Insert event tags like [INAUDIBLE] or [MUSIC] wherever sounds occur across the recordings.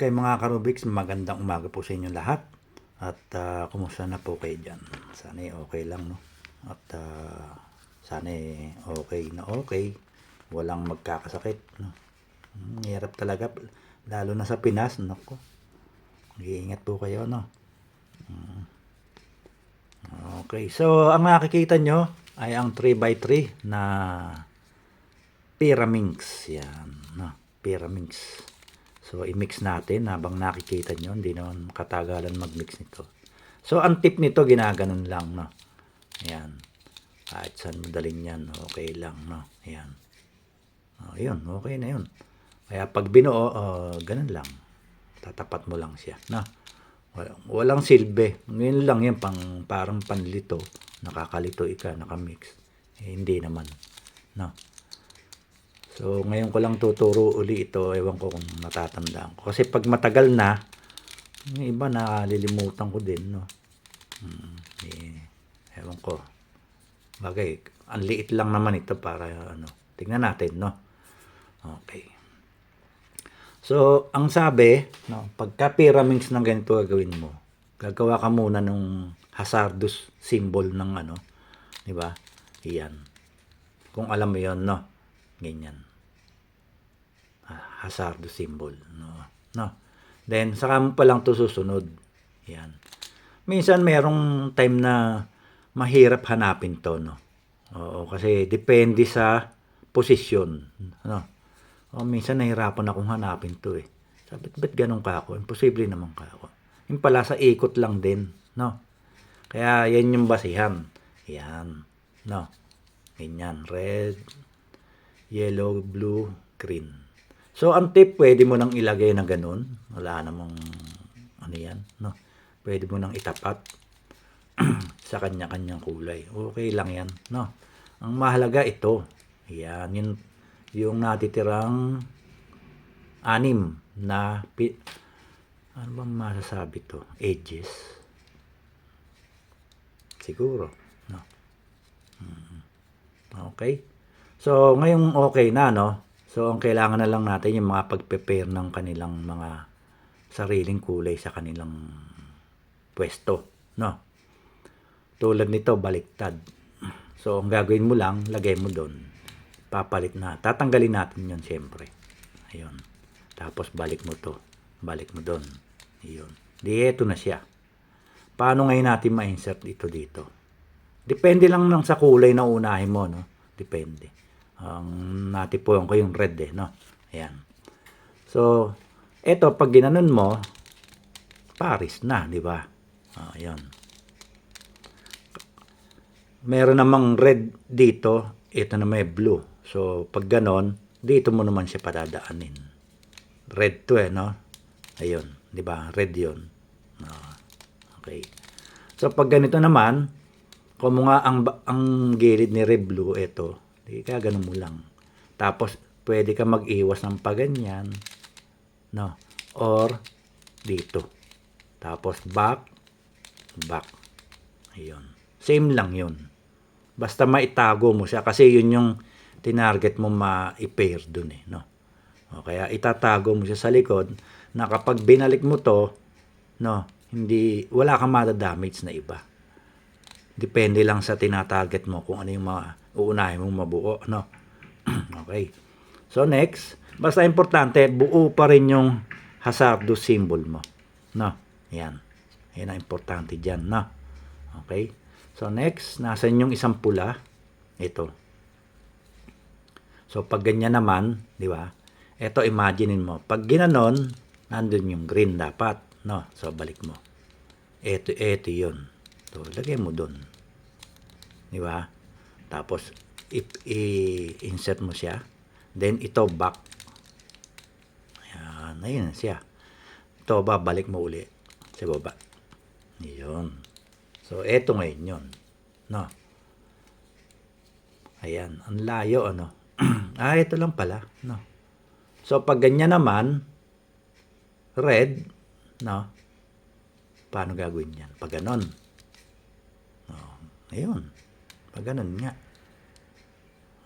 Okay mga karubiks, magandang umaga po sa inyo lahat. At ah, kumusta na po kayo dyan? Sana okay lang, no? At ah, sana okay na okay. Walang magkakasakit, no? Hmm, Hirap talaga, lalo na sa Pinas, nako. Mag-iingat po kayo, no? Hmm. Okay, so ang nakikita nyo ay ang 3x3 na Pyraminx. Yan, no? Pyraminx. So, i-mix natin habang nakikita nyo. Hindi naman katagalan mag-mix nito. So, ang tip nito, ginaganon lang, no? Ayan. Kahit saan mo dalhin yan, okay lang, no? Ayan. Oh, yun, okay na yun. Kaya pag binuo, oh, ganun lang. Tatapat mo lang siya, no? Walang, walang silbi. Ngayon lang yan, pang, parang panlito. Nakakalito ika, nakamix. Eh, hindi naman, no? So, ngayon ko lang tuturo uli ito. Ewan ko kung matatandaan ko. Kasi pag matagal na, yung iba nalilimutan ko din, no? Hmm, eh, ewan ko. Bagay, ang liit lang naman ito para, ano, tingnan natin, no? Okay. So, ang sabi, no, pagka pyramids ng ganito gagawin mo, gagawa ka muna nung hazardous symbol ng ano, di ba? Iyan. Kung alam mo yon no? Ganyan hazardous symbol. No? No? Then, saka mo pa lang to susunod. Yan. Minsan, merong time na mahirap hanapin to, no? Oo, kasi depende sa posisyon, no? O, minsan nahirapan akong hanapin to, eh. Sabi, ba't ganun ka ako? Imposible naman ka ako. Yung pala sa ikot lang din, no? Kaya, yan yung basihan. Yan, no? Ganyan, red, yellow, blue, green. So, ang tip, pwede mo nang ilagay na ganun. Wala namang, ano yan, no? Pwede mo nang itapat [CLEARS THROAT] sa kanya-kanyang kulay. Okay lang yan, no? Ang mahalaga ito. Yan, yun, yung natitirang anim na, pi, ano bang masasabi to? Edges. Siguro, no? Okay? So, ngayong okay na, no? So, ang kailangan na lang natin yung mga pag-prepare ng kanilang mga sariling kulay sa kanilang pwesto. No? Tulad nito, baliktad. So, ang gagawin mo lang, lagay mo doon. Papalit na. Tatanggalin natin yun, siyempre. Ayun. Tapos, balik mo to. Balik mo doon. Ayun. Di, eto na siya. Paano ngayon natin ma-insert ito dito? Depende lang ng sa kulay na unahin mo, no? Depende ang natipuan ko yung red eh, no? Ayan. So, eto, pag ginanon mo, Paris na, di ba? Oh, ayan. Meron namang red dito, ito na may blue. So, pag ganon, dito mo naman siya padadaanin. Red to eh, no? Ayun, di ba? Red yun. Oh, okay. So, pag ganito naman, kung nga ang, ang gilid ni red blue, ito, Di ka ganun mo lang. Tapos, pwede ka mag-iwas ng paganyan. No? Or, dito. Tapos, back, back. Ayun. Same lang yun. Basta maitago mo siya kasi yun yung tinarget mo ma-pair dun eh. No? O, kaya itatago mo siya sa likod na kapag binalik mo to, no, hindi, wala kang mada-damage na iba. Depende lang sa tinatarget mo kung ano yung mga uunahin mong mabuo, no? [CLEARS THROAT] okay. So next, basta importante, buo pa rin yung hazardous symbol mo. No? Yan. Yan ang importante dyan, no? Okay. So next, nasan yung isang pula? Ito. So pag ganyan naman, di ba? Ito, imaginein mo. Pag ginanon, nandun yung green dapat. No? So balik mo. Ito, ito yun. So, lagay mo dun. Di ba? Tapos, i-insert mo siya. Then, ito back. Ayan, ayun siya. Ito, babalik mo uli sa baba. Yun. So, eto ngayon yun. No? Ayan, ang layo, ano? [CLEARS THROAT] ah, ito lang pala. No? So, pag ganyan naman, red, no? Paano gagawin yan? Pag ganon. No, ayun. Pag ganun nga.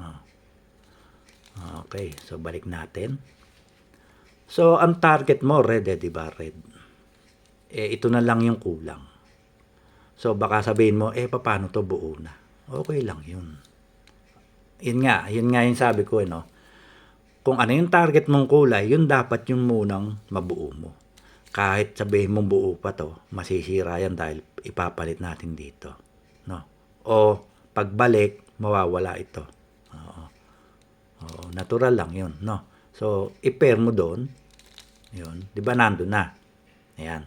Ah. Okay, so balik natin. So, ang target mo, red eh, di ba? Red. Eh, ito na lang yung kulang. So, baka sabihin mo, eh, paano to buo na? Okay lang yun. Yun nga, yun nga yung sabi ko, eh, no? Kung ano yung target mong kulay, yun dapat yung munang mabuo mo. Kahit sabihin mong buo pa to, masisira yan dahil ipapalit natin dito. No? O, pagbalik, mawawala ito. Oo. Oo, natural lang yun, no? So, i-pair mo doon. Yun. Di ba nandun na? Ayan.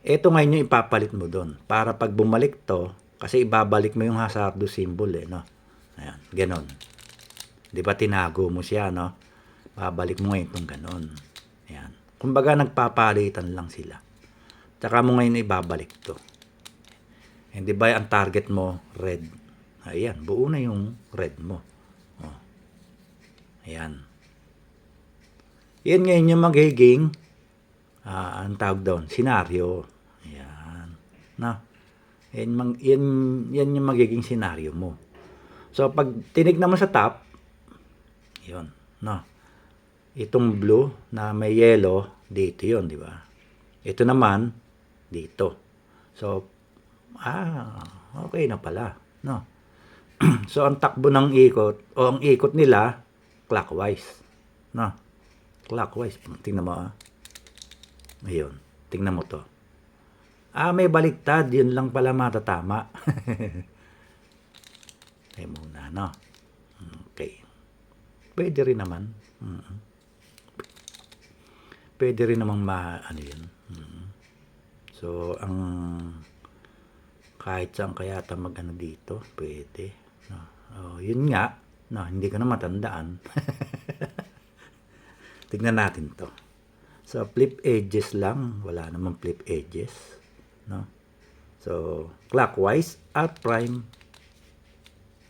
Ito ngayon yung ipapalit mo doon. Para pag bumalik to, kasi ibabalik mo yung hazardo symbol eh, no? Ayan, ganon. Di ba tinago mo siya, no? Babalik mo ngayon itong ganon. Ayan. Kumbaga nagpapalitan lang sila. Tsaka mo ngayon ibabalik to. Hindi ba ang target mo, red? Ayan, buo na yung red mo. Oh. Ayan. Yan ngayon yung magiging ah ang tawag doon, senaryo. Ayan. Na. Yan, mang, yan, yan yung magiging senaryo mo. So, pag tinignan mo sa top, yun, no? Itong blue na may yellow, dito yun, di ba? Ito naman, dito. So, ah, okay na pala, no? [CLEARS THROAT] so, ang takbo ng ikot, o ang ikot nila, clockwise, no? Clockwise. Tingnan mo, ah. Ayun, tingnan mo to. Ah, may baliktad, yun lang pala matatama. [LAUGHS] Tayo muna, no? Okay. Pwede rin naman. Mm. Pwede rin namang ma, ano yun. Mm. So, ang kahit saan kaya mag ano dito, pwede. Oh, yun nga, no, hindi ko na matandaan. [LAUGHS] Tignan natin to. So, flip edges lang. Wala namang flip edges. No? So, clockwise, R prime,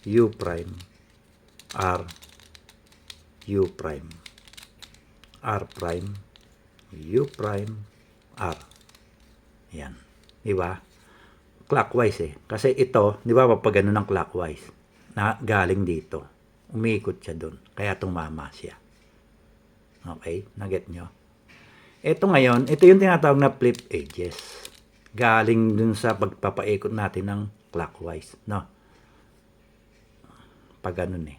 U prime, R, U prime, R prime, U prime, R. Yan. Di ba? Clockwise eh. Kasi ito, di ba pag ganun ng clockwise, na galing dito, umiikot siya doon. Kaya tumama siya. Okay? Naget nyo? Ito ngayon, ito yung tinatawag na flip edges. Galing dun sa pagpapaikot natin ng clockwise. No? Pag ganun eh.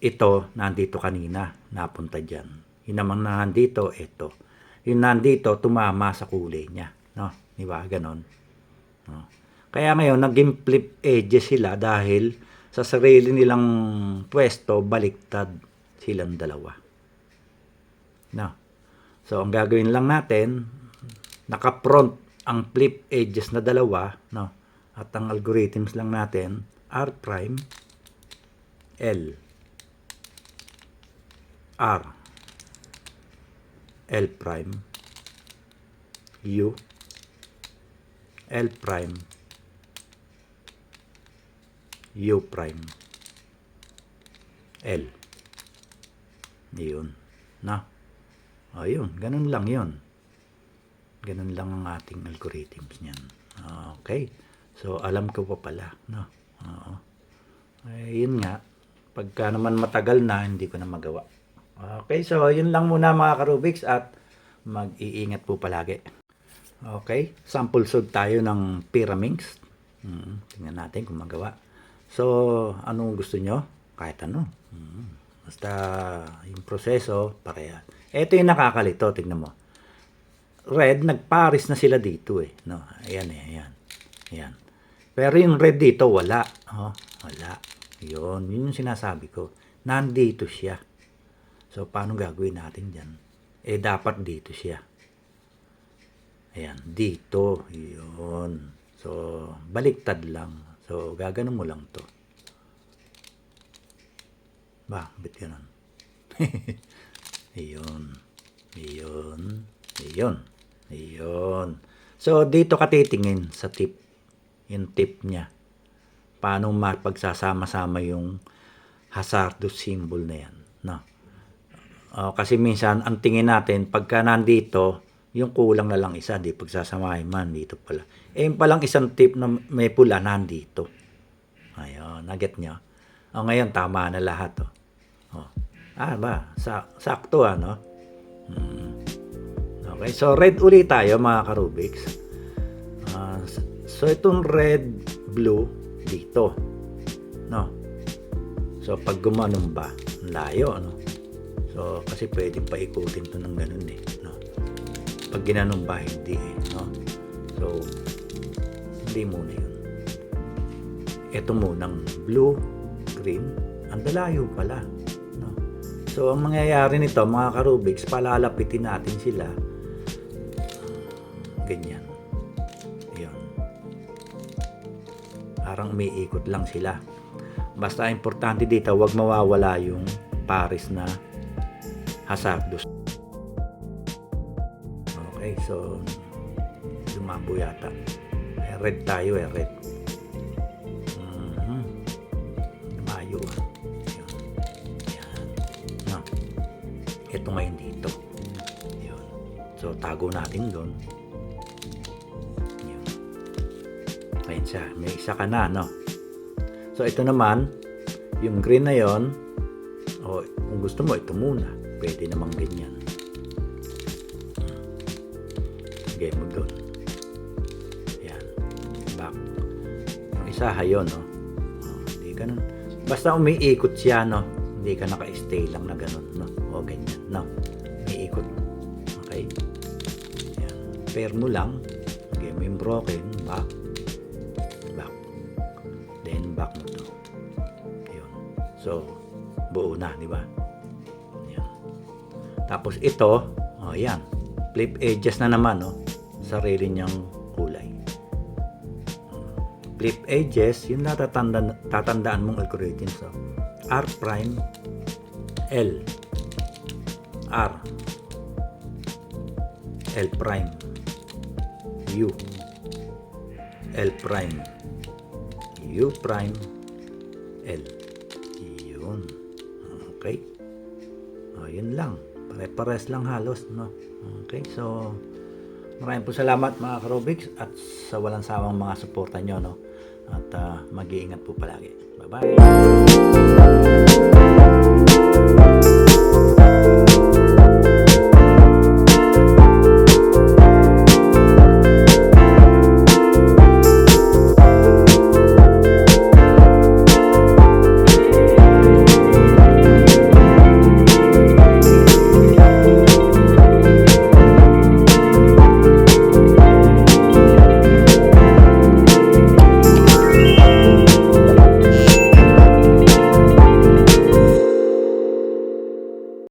Ito, nandito kanina, napunta dyan. Yung naman na nandito, ito. Yung nandito, tumama sa kulay niya. No? Di ba? Ganon. No? Kaya ngayon, naging flip edges sila dahil sa sarili nilang pwesto, baliktad silang dalawa. No? So, ang gagawin lang natin, naka-front ang flip edges na dalawa, no? At ang algorithms lang natin, R prime, L, R, L prime, U, L prime, U prime, L. Yun. Na? Ayun, ganun lang yun. Ganun lang ang ating algorithms niyan. Okay. So, alam ko pa pala. No? Oo. Eh, yun nga. Pagka naman matagal na, hindi ko na magawa. Okay, so yun lang muna mga karubiks at mag-iingat po palagi. Okay, sample solve tayo ng pyraminx. Hmm, tingnan natin kung magawa. So, anong gusto nyo? Kahit ano. Hmm, basta yung proseso, pareha. Ito yung nakakalito, tingnan mo. Red, nagparis na sila dito eh. No? Ayan eh, ayan. Ayan. Pero yung red dito, wala. Oh, wala. Yun, yun yung sinasabi ko. Nandito siya. So, paano gagawin natin dyan? Eh, dapat dito siya. Ayan, dito. Yun. So, baliktad lang. So, gaganon mo lang to. Ba, bit ganun. [LAUGHS] Ayun. Ayun. Ayun. Ayun. So, dito ka titingin sa tip. Yung tip niya. Paano mapagsasama-sama yung hazardous symbol na yan. No? Oh, kasi minsan, ang tingin natin, pagka nandito, yung kulang na lang isa, di pagsasamahin man, dito pala. Eh, yung palang isang tip na may pula, nandito. Ayun, naget nyo? O, ngayon, tama na lahat, oh. oh. Ah, ba? Sa, sakto, ano? Mm. Okay, so red ulit tayo mga karubiks. S- so itong red, blue, dito. No? So pag gumanon ba, layo, ano? So kasi pwede pa ikutin to ng ganun eh, no? Pag ginanon ba, hindi eh, no? So, hindi muna yun. Ito munang blue, green, ang dalayo pala. No? So, ang mangyayari nito, mga karubiks, palalapitin natin sila. Ganyan. Yun. Parang umiikot lang sila. Basta importante dito, wag mawawala yung pares na hazardous. So lumabo yata. Red tayo eh, red. Mhm. Lumayo ah. Yan. No. Ito ngayon dito. Yun. So, tago natin doon. Yun. Ayun siya. May isa ka na, no? So, ito naman, yung green na yon o kung gusto mo, ito muna. Pwede namang ganyan. Lagay mo doon. Yan. Back. Yung isa, hayon, no? Oh, hindi ganun. Basta umiikot siya, no? Hindi ka naka-stay lang na ganun, no? O ganyan, no? Umiikot. Okay? Yan. Pair mo lang. Lagay mo yung broken, back. Back. Then, back mo to. Yun. So, buo na, di ba? Yan. Tapos ito, oh, yan. Flip edges na naman, no? Sarili niyang kulay. Flip edges, yung natatanda, tatandaan mong algorithm. So, R prime, L, R, L prime, U, L prime, U prime, L. Yun. Okay. O, yun lang. Pare-pares lang halos, no? Okay, so maraming po salamat mga Karobics at sa walang sawang mga suporta nyo, no? At ah, mag-iingat po palagi. Bye-bye!